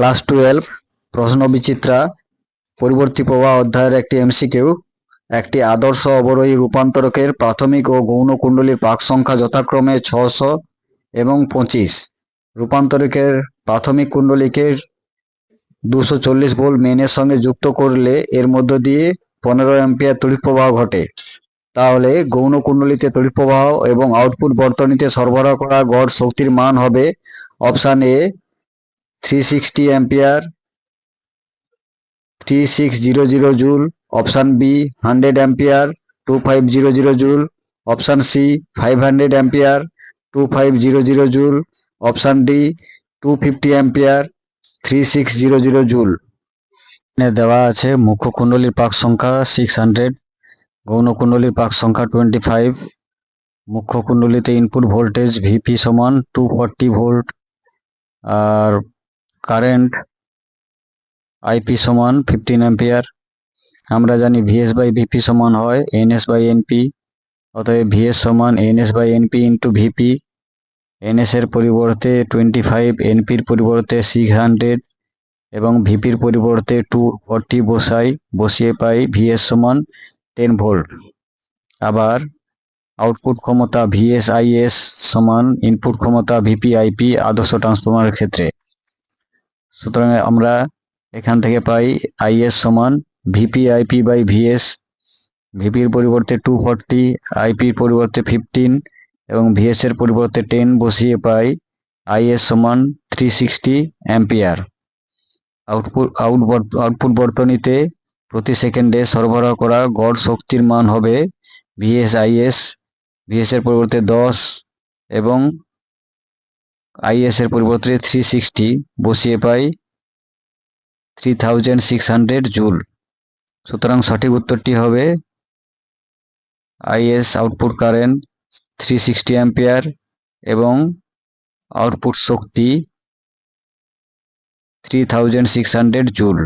Class twelve, প্রশ্ন বিচিত্রা, পরিবর্তী প্রবাহ অধ্যায়ের একটি এমসিকিউ, একটি আদর্শ অবরোহী রূপান্তরকের প্রাথমিক ও গৌণ কুণ্ডলীর পাক সংখ্যা যথাক্রমে ছশো এবং পঁচিশ। রূপান্তরকের প্রাথমিক কুণ্ডলীকে দুশো চল্লিশ ভোল্ট মেনের সঙ্গে যুক্ত করলে এর মধ্য দিয়ে পনেরো অ্যাম্পিয়ার তড়িৎ ঘটে। তাহলে গৌণ কুণ্ডলীতে তড়িৎ এবং আউটপুট বর্তনীতে সরবরাহ করা গড় শক্তির মান হবে option A three sixty ampere three six zero zero joule option B hundred ampere two five zero zero joule option C five hundred ampere two five zero zero joule option D two fifty ampere three six zero zero joule দেওয়া আছে মুখ্য কুণ্ডলীর পাক সংখ্যা six hundred গৌণ কুণ্ডলীর পাক সংখ্যা টোয়েন্টি ফাইভ মুখ্য কুণ্ডলীতে ইনপুট ভোল্টেজ ভিপি সমান টু ফর্টি ভোল্ট আর কারেন্ট আইপি সমান ফিফটিন অ্যাম্পিয়ার আমরা জানি ভিএস বাই ভিপি সমান হয় এনএস বাই এনপি অতএব ভিএস সমান NS by NP into VP NS এর পরিবর্তে টোয়েন্টি ফাইভ এনপির পরিবর্তে সিক্স হান্ড্রেড এবং ভিপির পরিবর্তে টু ফর্টি বসাই, বসিয়ে পাই ভিএস সমান টেন ভোল্ট আবার আউটপুট ক্ষমতা ভিএস আইএস সমান ইনপুট ক্ষমতা ভিপি আইপি আদর্শ ট্রান্সফরমারের ক্ষেত্রে। সুতরাং আমরা এখান থেকে পাই আইএস সমান ভিপি আইপি বাই ভিএস ভিপির পরিবর্তে টু ফর্টি আইপির পরিবর্তে ফিফটিন এবং ভিএস এর পরিবর্তে টেন বসিয়ে পাই আইএস সমান three sixty ampere output out output বর্তনীতে প্রতি সেকেন্ডে সরবরাহ করা গড় শক্তির মান হবে ভিএস আইএস ভিএস এর পরিবর্তে দশ এবং আইএস এর পরিবর্তে থ্রি সিক্সটি বসিয়ে পাই three thousand six hundred joule. সুতরাং সঠিক উত্তরটি হবে IS output current three sixty ampere এবং আউটপুট শক্তি three thousand six hundred joule.